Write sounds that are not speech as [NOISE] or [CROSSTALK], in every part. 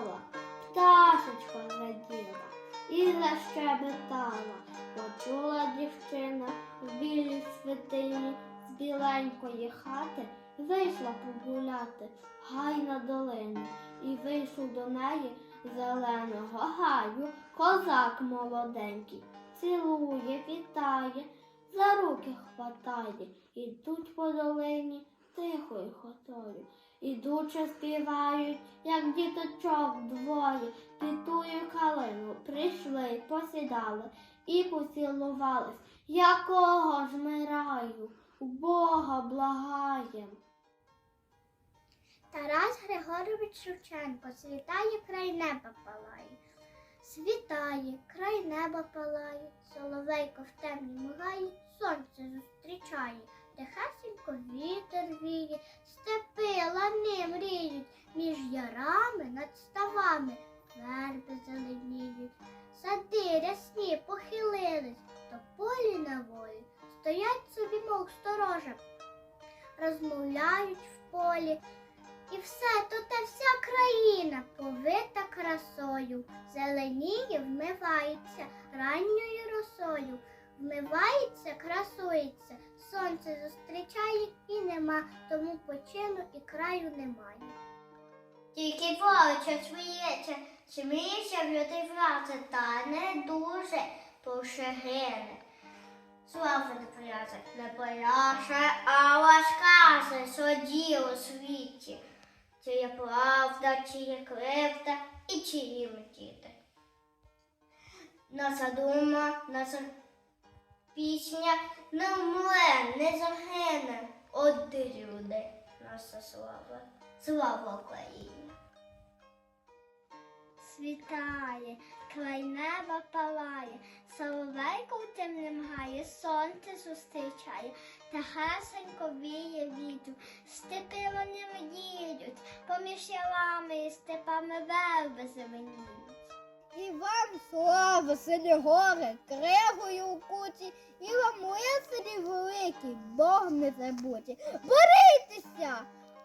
стала, пташечка зраділа і защебетала, почула дівчина в білій святині з біленької хати, вийшла погуляти, гай на долину, і вийшов до неї зеленого гаю козак молоденький, цілує, вітає, за руки хватає, ідуть по долині тихою хотою. Ідучи співають, як діточок двоє, під тую калину прийшли, посідали і поцілувались. Якого ж ми раю, Бога благаєм. Тарас Григорович Шевченко світає край неба палає. Світає, край неба палає, соловейко в темні мигає, сонце зустрічає, тихесенько вітер віє, степи лани мріють, між ярами над ставами верби зеленіють, сади рясні похилились, то полі на волі, стоять собі, мов сторожа, розмовляють в полі. І все, то та вся країна повита красою, зеленіє, вмивається ранньою росою, вмивається, красується, сонце зустрічає і нема, тому почину і краю немає. Тільки волоча сміється, сміється в людей врати, та не дуже пошегине. Слава не поляже, не поляже, а вас каже, що діло світі. Чи є правда, чи є кривда і чи є діти. Наша дума, наша пісня не вмре, не загине. От люди, наша слава, слава Україні. Світає, край неба палає, соловейко в темнім гає, сонце зустрічає, та гасенько віє вітру, степи вони мріють, поміж ялами і степами верби зеленіють. І вам слава, сині гори, кригою у куті, і вам лицарі великі, Бог не забуті. Борітеся,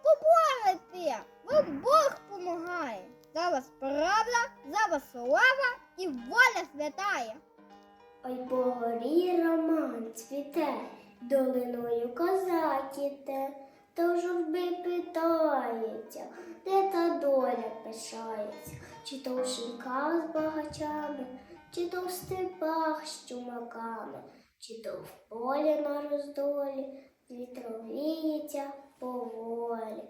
поборете, вам Бог помагає. За вас правда, за вас слава і воля святая. Ой, по горі роман цвіте, долиною козакіте, то журби питається, доля пишається, чи то в шинках з багачами, чи то в степах з чумаками, чи то в полі на роздолі, вітром віється поволі.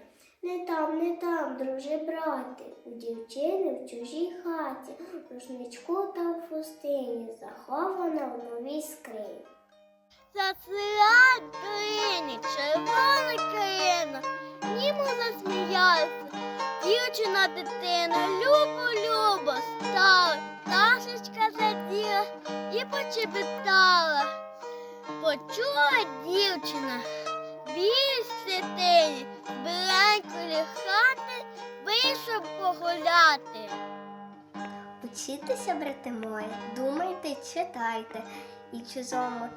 Не там, не там, друже брате, у дівчини в чужій хаті, рушничку та в фустині, захована в новій скрині. Зацвіла країні, червона країна, німо засміялася, дівчина дитина, любо, любо стала, пташечка заділа і почебетала. Почула дівчина, біль святині, біленької хати вийшов погуляти. Учітеся, брати мої, думайте, читайте і чужому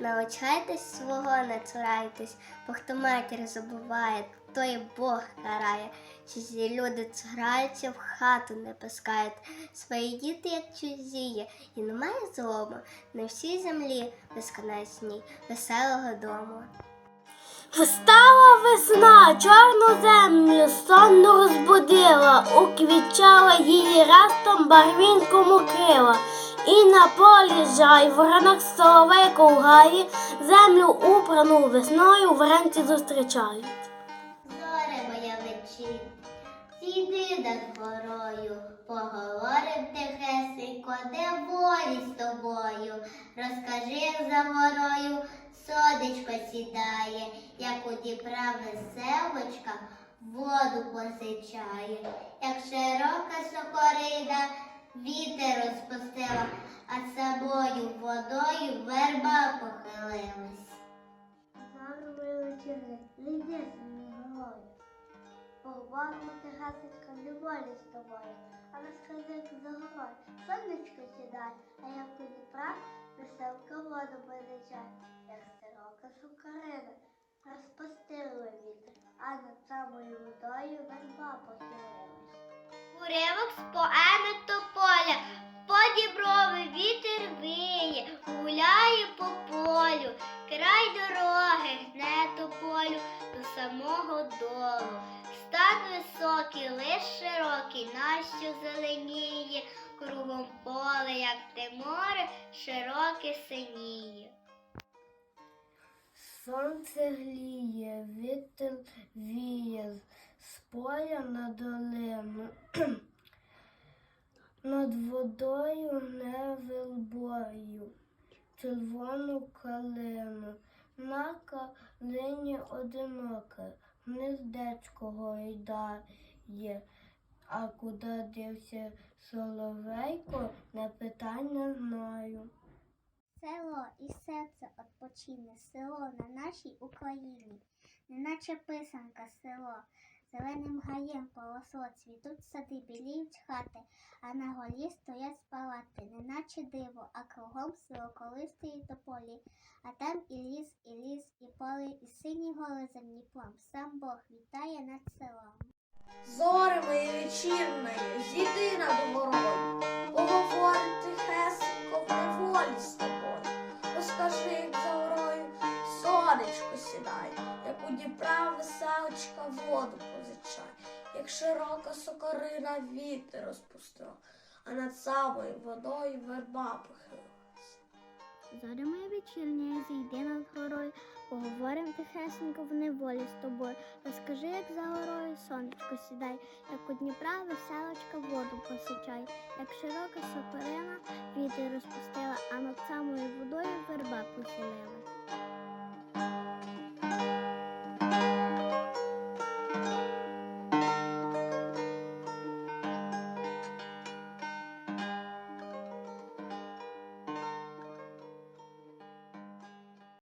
Научайтесь свого, не цурайтесь, бо хто матір забуває, то і Бог карає. Чужі люди цураються, в хату не пускають. Свої діти, як чужі є, і немає злому на всій землі безконечній, веселого дому. Встала весна, чорну землю сонну розбудила, уквічала її растом барвінком укрила. І на полі жай, в ранах соловейко в гаї, землю упрану весною вранці зустрічають. Вечір, сіди над горою, поговорим тихесенько, де волі з тобою. Розкажи за горою, сонечко сідає, як у Дніпра веселочка воду посичає, як широка сокорида вітер розпустила, а собою водою верба похилилась. Повагну ти гасечка неволі з тобою, а розкажи, як загорой, сонечко сідай, а як у Дніпра веселка воду позичай, як сирока сукарина, розпустили вітер, а над самою водою верба похилилась. Уривок з поеми Тополя, по діброви вітер виє, гуляє по полю, край дороги гне тополю до самого долу. Стан високий, лиш широкий, нащо зеленіє, кругом поле, як те море, широке синіє. Сонце гріє, вітер віє з поля на долину. [CLEARS THROAT] Над водою не вербою, червону калину, на нині одиноке, гнездечко гойдає, а куди дився соловейко, не питання знаю. Село і серце відпочине, село на нашій Україні, неначе писанка село, зеленим гаєм полосло, цвітуть сади, біліють хати, а на голі стоять палати, неначе диво, а кругом село колистої тополі, а там і ліс, і ліс, і поле, і сині гори за Дніпром, сам Бог вітає над селом. Зоре моє вечірнеє, зійди над горою, поговори тихесенько в неволі з тобою. Розкажи, як горою сідай, як у Дніпра веселочка воду позичай, як широка сокорина вітер розпустила, а над самою водою верба похилилась. Зоря моя вечірня, зійди над горою, поговорим тихесенько в неволі з тобою. Розкажи, як за горою сонечко сідай, як у Дніпра веселочка воду посичай, як широка сокорина вітер розпустила, а над самою водою верба похилилась.